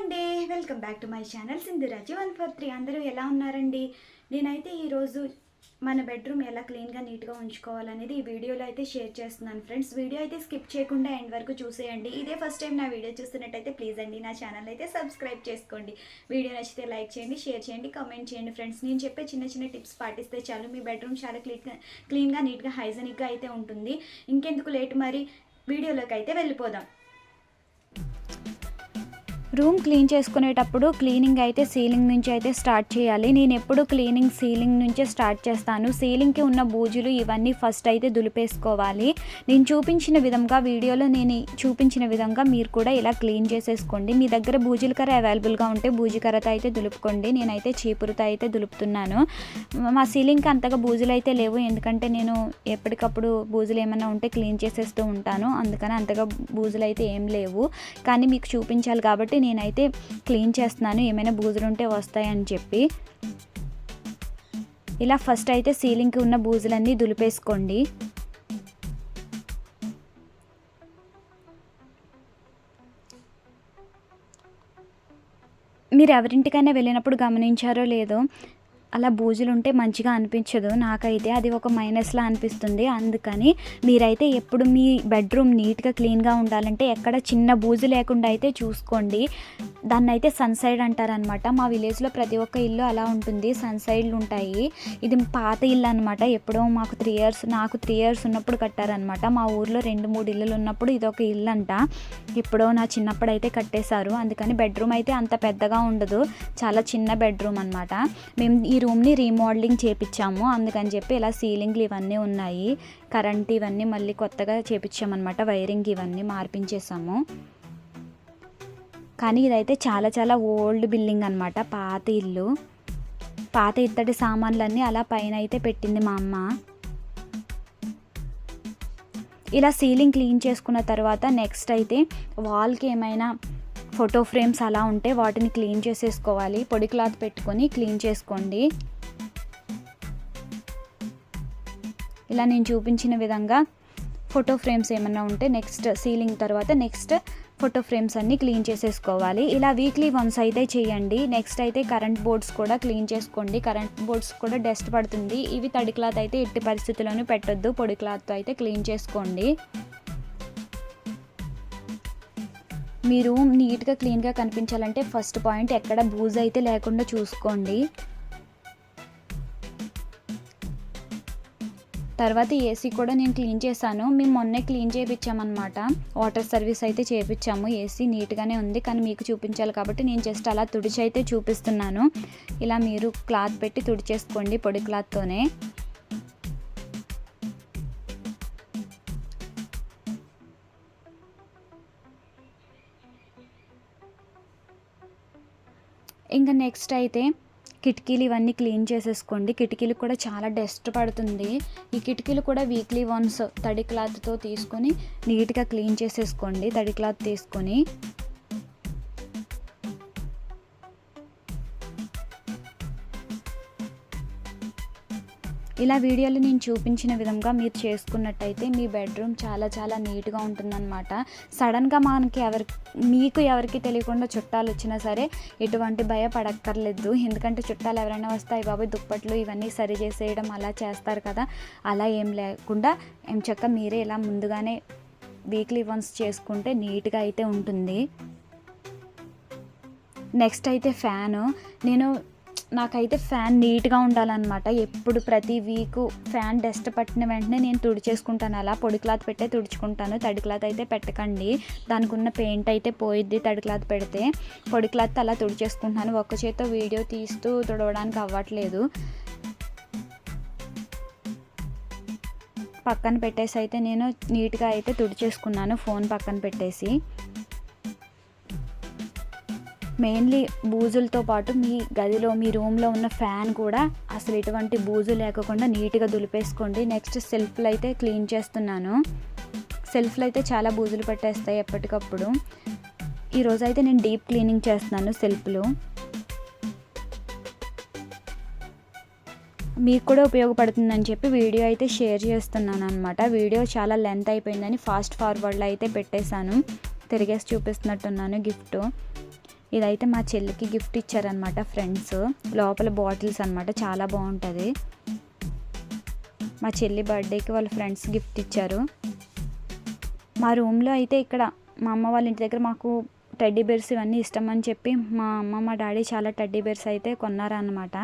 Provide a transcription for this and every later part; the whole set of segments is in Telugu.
అండి. Welcome back to my channel Sindhuraji one four three అందరూ ఎలా ఉన్నారండి? నేనైతే ఈరోజు మన బెడ్రూమ్ ఎలా క్లీన్గా నీట్గా ఉంచుకోవాలనేది ఈ వీడియోలో అయితే షేర్ చేస్తున్నాను ఫ్రెండ్స్ వీడియో అయితే స్కిప్ చేయకుండా ఎండ్ వరకు చూసేయండి. ఇదే ఫస్ట్ టైం నా వీడియో చూస్తున్నట్టయితే ప్లీజ్ అండి నా ఛానల్ అయితే సబ్స్క్రైబ్ చేసుకోండి. వీడియో నచ్చితే లైక్ చేయండి షేర్ చేయండి కామెంట్ చేయండి ఫ్రెండ్స్ నేను చెప్పే చిన్న చిన్న టిప్స్ పాటిస్తే చాలు. మీ బెడ్రూమ్ చాలా క్లీన్గా క్లీన్గా నీట్గా హైజెనిక్గా అయితే ఉంటుంది. ఇంకెందుకు లేట్ మరి? వీడియోలోకి అయితే వెళ్ళిపోదాం. రూమ్ క్లీన్ చేసుకునేటప్పుడు క్లీనింగ్ అయితే సీలింగ్ నుంచి అయితే స్టార్ట్ చేయాలి. నేను ఎప్పుడు క్లీనింగ్ సీలింగ్ నుంచే స్టార్ట్ చేస్తాను. సీలింగ్కి ఉన్న బూజులు ఇవన్నీ ఫస్ట్ అయితే దులిపేసుకోవాలి. నేను చూపించిన విధంగా వీడియోలో నేను చూపించిన విధంగా మీరు కూడా ఇలా క్లీన్ చేసేసుకోండి. మీ దగ్గర బూజుల కర్ర అవైలబుల్గా ఉంటే బూజు కర్రతో అయితే దులుపుకోండి. నేనైతే చీపురుతో అయితే దులుపుతున్నాను. మా సీలింగ్కి అంతగా బూజులు అయితే లేవు. ఎందుకంటే నేను ఎప్పటికప్పుడు బూజులు ఏమైనా ఉంటే క్లీన్ చేసేస్తూ ఉంటాను. అందుకని అంతగా బూజులు అయితే ఏం లేవు. కానీ మీకు చూపించాలి కాబట్టి నేనైతే క్లీన్ చేస్తున్నాను ఏమైనా బూజులు ఉంటే వస్తాయని చెప్పి. ఇలా ఫస్ట్ అయితే సీలింగ్కి ఉన్న బూజులన్నీ దులిపేసుకోండి. మీరు ఎవరింటికైనా వెళ్ళినప్పుడు గమనించారో లేదో అలా బూజులు ఉంటే మంచిగా అనిపించదు. నాకైతే అది ఒక మైనస్లా అనిపిస్తుంది. అందుకని మీరైతే ఎప్పుడు మీ బెడ్రూమ్ నీట్గా క్లీన్గా ఉండాలంటే ఎక్కడ చిన్న బూజు లేకుండా అయితే చూసుకోండి. దాన్ని అయితే సన్ సైడ్ అంటారనమాట మా విలేజ్లో ప్రతి ఒక్క ఇల్లు అలా ఉంటుంది. సన్ సైడ్లు ఉంటాయి ఇది పాత ఇల్లు అనమాట ఎప్పుడో మాకు త్రీ ఇయర్స్ నాకు త్రీ ఇయర్స్ ఉన్నప్పుడు కట్టారనమాట మా ఊర్లో రెండు మూడు ఇల్లులు ఉన్నప్పుడు ఇది ఒక ఇల్లు అంట ఎప్పుడో నా చిన్నప్పుడు అయితే కట్టేశారు. అందుకని బెడ్రూమ్ అయితే అంత పెద్దగా ఉండదు. చాలా చిన్న బెడ్రూమ్ అనమాట మేము ఈ రూమ్ని రీమోడలింగ్ చేపించాము అందుకని చెప్పి ఇలా సీలింగ్లు ఇవన్నీ ఉన్నాయి. కరెంట్ ఇవన్నీ మళ్ళీ కొత్తగా చేపించామన్నమాట వైరింగ్ ఇవన్నీ మార్పించేసాము. కానీ ఇదైతే చాలా చాలా ఓల్డ్ బిల్డింగ్ అనమాట పాత ఇల్లు. పాత ఇత్తడి సామాన్లన్నీ అలా పైన అయితే పెట్టింది మా అమ్మ. ఇలా సీలింగ్ క్లీన్ చేసుకున్న తర్వాత నెక్స్ట్ అయితే వాల్కి ఏమైనా ఫోటో ఫ్రేమ్స్ అలా ఉంటే వాటిని క్లీన్ చేసేసుకోవాలి. పొడి క్లాత్ పెట్టుకొని క్లీన్ చేసుకోండి. ఇలా నేను చూపించిన విధంగా ఫోటో ఫ్రేమ్స్ ఏమైనా ఉంటే నెక్స్ట్ సీలింగ్ తర్వాత నెక్స్ట్ ఫోటో ఫ్రేమ్స్ అన్నీ క్లీన్ చేసేసుకోవాలి. ఇలా వీక్లీ వన్స్ అయితే చేయండి. నెక్స్ట్ అయితే కరెంట్ బోర్డ్స్ కూడా క్లీన్ చేసుకోండి. కరెంట్ బోర్డ్స్ కూడా డస్ట్ పడుతుంది. ఇవి తడి క్లాత్ అయితే ఎట్టి పరిస్థితుల్లోనూ పెట్టొద్దు. పొడి క్లాత్తో అయితే క్లీన్ చేసుకోండి. మీ రూమ్ నీట్గా క్లీన్గా కనిపించాలంటే ఫస్ట్ పాయింట్ ఎక్కడ బూజ్ అయితే లేకుండా చూసుకోండి. తర్వాత ఏసీ కూడా నేను క్లీన్ చేశాను. మేము మొన్నే క్లీన్ చేయించామన్నమాట వాటర్ సర్వీస్ అయితే చేయించాము ఏసీ నీట్గానే ఉంది కానీ మీకు చూపించాలి కాబట్టి నేను జస్ట్ అలా తుడిచి అయితే చూపిస్తున్నాను. ఇలా మీరు క్లాత్ పెట్టి తుడిచేసుకోండి పొడి క్లాత్తోనే. ఇంకా నెక్స్ట్ అయితే కిటికీలు ఇవన్నీ క్లీన్ చేసేసుకోండి. కిటికీలు కూడా చాలా డస్ట్ పడుతుంది. ఈ కిటికీలు కూడా వీక్లీ వన్స్ తడి క్లాత్తో తీసుకొని నీట్గా క్లీన్ చేసేసుకోండి. తడి క్లాత్ తీసుకొని ఇలా వీడియోలో నేను చూపించిన విధంగా మీరు చేసుకున్నట్టయితే మీ బెడ్రూమ్ చాలా చాలా నీట్గా ఉంటుందన్నమాట. సడన్గా మనకి ఎవరి మీకు ఎవరికి తెలియకుండా చుట్టాలు వచ్చినా సరే ఎటువంటి భయపడక్కర్లేదు. ఎందుకంటే చుట్టాలు ఎవరైనా వస్తాయి బాబు దుప్పట్లు ఇవన్నీ సరి చేసేయడం అలా చేస్తారు కదా. అలా ఏం లేకుండా ఏం చక్క మీరే ఇలా ముందుగానే వీక్లీ వన్స్ చేసుకుంటే నీట్గా అయితే ఉంటుంది. నెక్స్ట్ అయితే ఫ్యాను. నేను నాకైతే ఫ్యాన్ నీట్గా ఉండాలన్నమాట. ఎప్పుడు ప్రతి వీక్ ఫ్యాన్ డస్ట్ పట్టిన వెంటనే నేను తుడిచేసుకుంటాను. అలా పొడి క్లాత్ పెట్టే తుడుచుకుంటాను. తడి క్లాత్ అయితే పెట్టకండి. దానికి ఉన్న పెయింట్ అయితే పోయిద్ది తడి క్లాత్ పెడితే. పొడి క్లాత్ అలా తుడిచేసుకుంటాను ఒక్క చేత్తో వీడియో తీస్తూ తుడవడానికి అవ్వట్లేదు. పక్కన పెట్టేసి అయితే నేను నీట్గా అయితే తుడిచేసుకున్నాను. ఫోన్ పక్కన పెట్టేసి. మెయిన్లీ బూజులతో పాటు మీ గదిలో మీ రూమ్లో ఉన్న ఫ్యాన్ కూడా అసలు ఎటువంటి బూజు లేకుండా నీట్గా దులిపేసుకోండి. నెక్స్ట్ సెల్ఫ్లు అయితే క్లీన్ చేస్తున్నాను. సెల్ఫ్లు అయితే చాలా బూజులు పట్టేస్తాయి ఎప్పటికప్పుడు. ఈరోజు అయితే నేను డీప్ క్లీనింగ్ చేస్తున్నాను సెల్ఫ్లు. మీకు కూడా ఉపయోగపడుతుందని చెప్పి వీడియో అయితే షేర్ చేస్తున్నాను అనమాట వీడియో చాలా లెంత్ అయిపోయిందని ఫాస్ట్ ఫార్వర్డ్లో అయితే పెట్టేశాను. తిరిగేసి చూపిస్తున్నట్టున్నాను గిఫ్ట్. ఇదైతే మా చెల్లికి గిఫ్ట్ ఇచ్చారనమాట ఫ్రెండ్స్ లోపల బాటిల్స్ అనమాట చాలా బాగుంటుంది. మా చెల్లి బర్త్డేకి వాళ్ళ ఫ్రెండ్స్ గిఫ్ట్ ఇచ్చారు. మా రూమ్లో అయితే ఇక్కడ మా అమ్మ వాళ్ళ ఇంటి దగ్గర మాకు టెడ్డీ బేర్స్ ఇవన్నీ ఇష్టం అని చెప్పి మా అమ్మ మా డాడీ చాలా టెడ్డీ బేర్స్ అయితే కొన్నారనమాట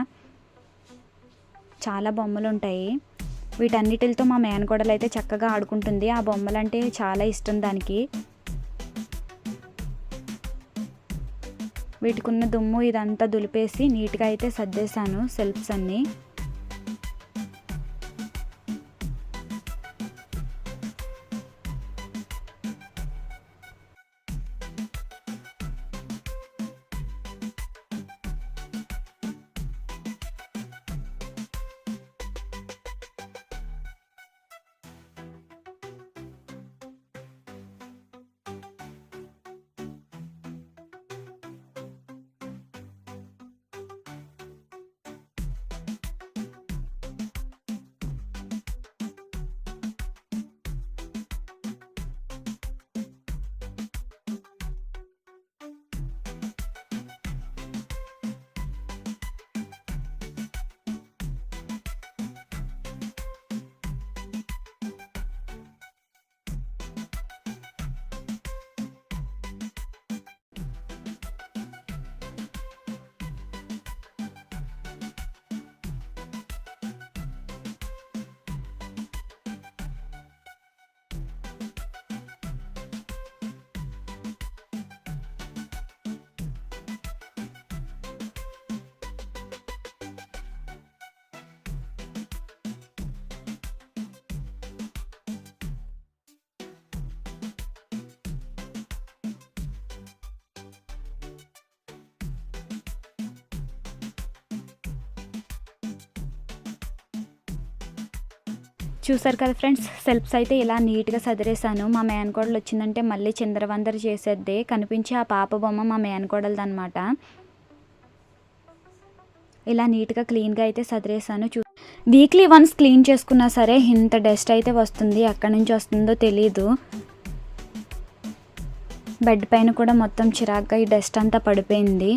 చాలా బొమ్మలు ఉంటాయి వీటన్నిటితో మా మేనకోడలు అయితే చక్కగా ఆడుకుంటుంది. ఆ బొమ్మలు అంటే చాలా ఇష్టం దానికి. వీటికున్న దుమ్ము ఇదంతా దులిపేసి నీట్గా అయితే సర్దేశాను సెల్ఫ్స్ అన్నీ. చూసారు కదా ఫ్రెండ్స్ సెల్ఫ్స్ అయితే ఇలా నీట్గా సదిరేశాను. మా మేనకోడలు వచ్చిందంటే మళ్ళీ చిందరవందర చేసేద్ది కనిపించే ఆ పాప బొమ్మ మా మేనకోడలది అనమాట ఇలా నీట్గా క్లీన్గా అయితే సదిరేసాను చూ వీక్లీ వన్స్ క్లీన్ చేసుకున్నా సరే ఇంత డస్ట్ అయితే వస్తుంది ఎక్కడి నుంచి వస్తుందో తెలీదు. బెడ్ పైన కూడా మొత్తం చిరాగ్గా ఈ డస్ట్ అంతా పడిపోయింది.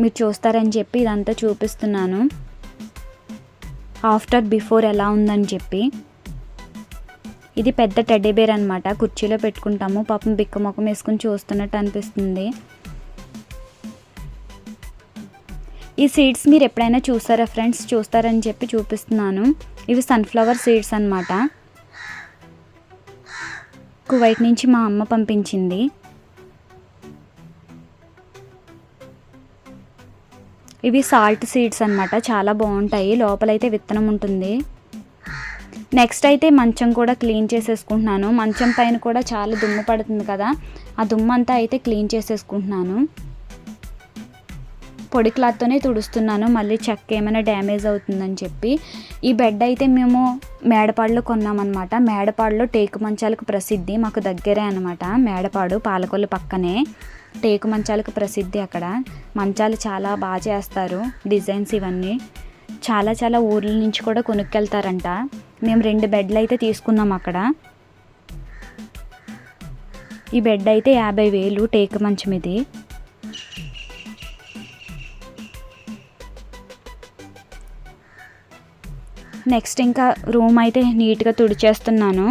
మీరు చూస్తారని చెప్పి ఇదంతా చూపిస్తున్నాను. ఆఫ్టర్ బిఫోర్ ఎలా ఉందని చెప్పి. ఇది పెద్ద టెడ్డీబేర్ అనమాట కుర్చీలో పెట్టుకుంటాము. పాపం బిక్క ముఖం వేసుకుని చూస్తున్నట్టు అనిపిస్తుంది. ఈ సీడ్స్ మీరు ఎప్పుడైనా చూసారా ఫ్రెండ్స్ చూస్తారని చెప్పి చూపిస్తున్నాను. ఇవి సన్ఫ్లవర్ సీడ్స్ అనమాట కువైట్ నుంచి మా అమ్మ పంపించింది. ఇవి సాల్ట్ సీడ్స్ అనమాట చాలా బాగుంటాయి. లోపలైతే విత్తనం ఉంటుంది. నెక్స్ట్ అయితే మంచం కూడా క్లీన్ చేసేసుకుంటున్నాను. మంచం పైన కూడా చాలా దుమ్ము పడుతుంది కదా. ఆ దుమ్ము అంతా అయితే క్లీన్ చేసేసుకుంటున్నాను. పొడి క్లాత్తోనే తుడుస్తున్నాను. మళ్ళీ చెక్క ఏమైనా డ్యామేజ్ అవుతుందని చెప్పి. ఈ బెడ్ అయితే మేము మేడపాడులో కొన్నామన్నమాట. మేడపాడులో టేకు మంచాలకు ప్రసిద్ధి మాకు దగ్గరే అనమాట మేడపాడు పాలకొల్లు పక్కనే టేకు మంచాలకు ప్రసిద్ధి అక్కడ. మంచాలు చాలా బాగా చేస్తారు డిజైన్స్ ఇవన్నీ. చాలా చాలా ఊర్ల నుంచి కూడా కొనుక్కెళ్తారంట. మేము రెండు బెడ్లు అయితే తీసుకున్నాం అక్కడ. ఈ బెడ్ అయితే యాభై వేలు టేకు మంచం ఇది. నెక్స్ట్ ఇంకా రూమ్ అయితే నీట్గా తుడిచేస్తున్నాను.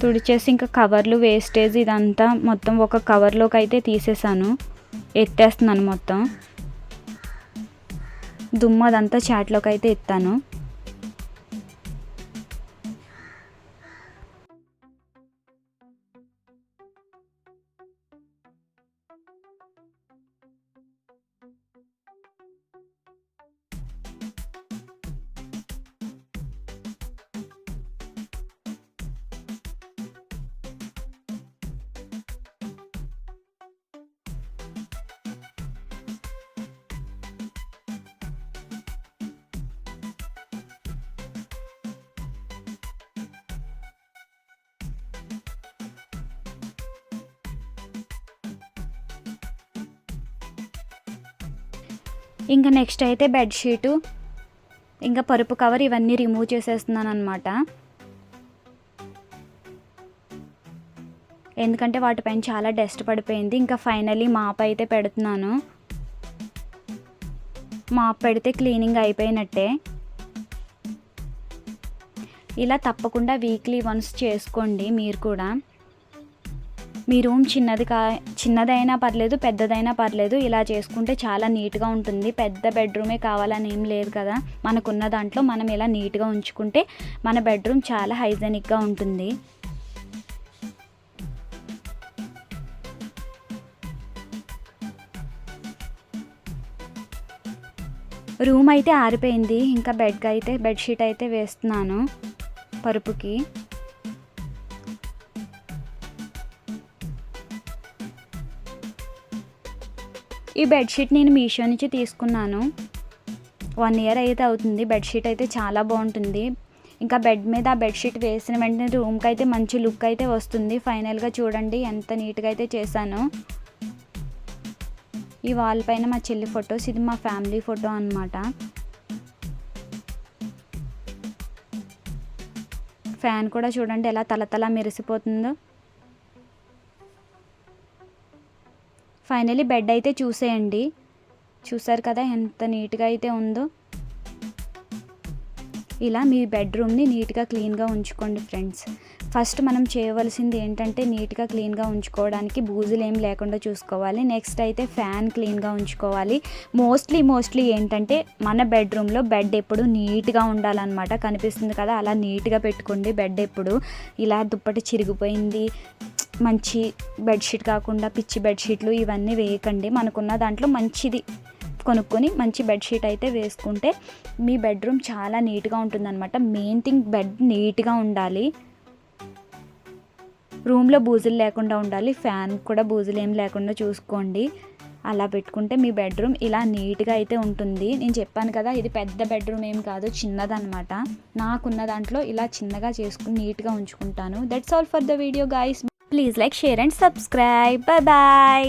తుడిచేసి ఇంకా కవర్లు వేస్టేజ్ ఇదంతా మొత్తం ఒక కవర్లోకి అయితే తీసేసాను. ఎత్తేస్తున్నాను మొత్తం. దుమ్ము అదంతా చాట్లోకి అయితే ఎత్తాను. ఇంకా నెక్స్ట్ అయితే బెడ్షీటు ఇంకా పరుపు కవర్ ఇవన్నీ రిమూవ్ చేసేస్తున్నాను అనమాట ఎందుకంటే వాటిపైన చాలా డస్ట్ పడిపోయింది. ఇంకా ఫైనలీ మాప్ అయితే పెడుతున్నాను. మాప్ పెడితే క్లీనింగ్ అయిపోయినట్టే. ఇలా తప్పకుండా వీక్లీ వన్స్ చేసుకోండి మీరు కూడా. మీ రూమ్ చిన్నది కా చిన్నదైనా పర్లేదు పెద్దదైనా పర్లేదు. ఇలా చేసుకుంటే చాలా నీట్గా ఉంటుంది. పెద్ద బెడ్రూమే కావాలని ఏం లేదు కదా. మనకున్న దాంట్లో మనం ఇలా నీట్గా ఉంచుకుంటే మన బెడ్రూమ్ చాలా హైజెనిక్గా ఉంటుంది. రూమ్ అయితే ఆరిపోయింది. ఇంకా బెడ్కి అయితే బెడ్షీట్ అయితే వేస్తున్నాను పరుపుకి. ఈ బెడ్షీట్ నేను మీషో నుంచి తీసుకున్నాను. వన్ ఇయర్ అయితే అవుతుంది. బెడ్షీట్ అయితే చాలా బాగుంటుంది. ఇంకా బెడ్ మీద ఆ బెడ్షీట్ వేసిన వెంటనే రూమ్కి అయితే మంచి లుక్ అయితే వస్తుంది. ఫైనల్గా చూడండి ఎంత నీట్గా అయితే చేశాను. ఈ వాల్ పైన మా చెల్లి ఫొటోస్. ఇది మా ఫ్యామిలీ ఫోటో అనమాట ఫ్యాన్ కూడా చూడండి ఎలా తలతలా మెరిసిపోతుందో. ఫైనలీ బెడ్ అయితే చూసేయండి. చూసారు కదా ఎంత నీట్గా అయితే ఉందో. ఇలా మీ బెడ్రూమ్ని నీట్గా క్లీన్గా ఉంచుకోండి ఫ్రెండ్స్. ఫస్ట్ మనం చేయవలసింది ఏంటంటే నీట్గా క్లీన్గా ఉంచుకోవడానికి బూజులు ఏం లేకుండా చూసుకోవాలి. నెక్స్ట్ అయితే ఫ్యాన్ క్లీన్గా ఉంచుకోవాలి. మోస్ట్లీ మోస్ట్లీ ఏంటంటే మన బెడ్రూమ్లో బెడ్ ఎప్పుడు నీట్గా ఉండాలన్నమాట. కనిపిస్తుంది కదా అలా నీట్గా పెట్టుకోండి బెడ్ ఎప్పుడు. ఇలా దుప్పటి చిరిగిపోయింది. మంచి బెడ్షీట్ కాకుండా పిచ్చి బెడ్షీట్లు ఇవన్నీ వేయకండి. మనకున్న దాంట్లో మంచిది కొనుక్కొని మంచి బెడ్షీట్ అయితే వేసుకుంటే మీ బెడ్రూమ్ చాలా నీట్గా ఉంటుందన్నమాట. మెయిన్ థింగ్ బెడ్ నీట్గా ఉండాలి. రూమ్లో బూజులు లేకుండా ఉండాలి. ఫ్యాన్ కూడా బూజులు ఏం లేకుండా చూసుకోండి. అలా పెట్టుకుంటే మీ బెడ్రూమ్ ఇలా నీట్గా అయితే ఉంటుంది. నేను చెప్పాను కదా ఇది పెద్ద బెడ్రూమ్ ఏం కాదు చిన్నదనమాట నాకున్న దాంట్లో ఇలా చిన్నగా చేసుకుని నీట్గా ఉంచుకుంటాను. That's all for the video guys please like share and subscribe bye bye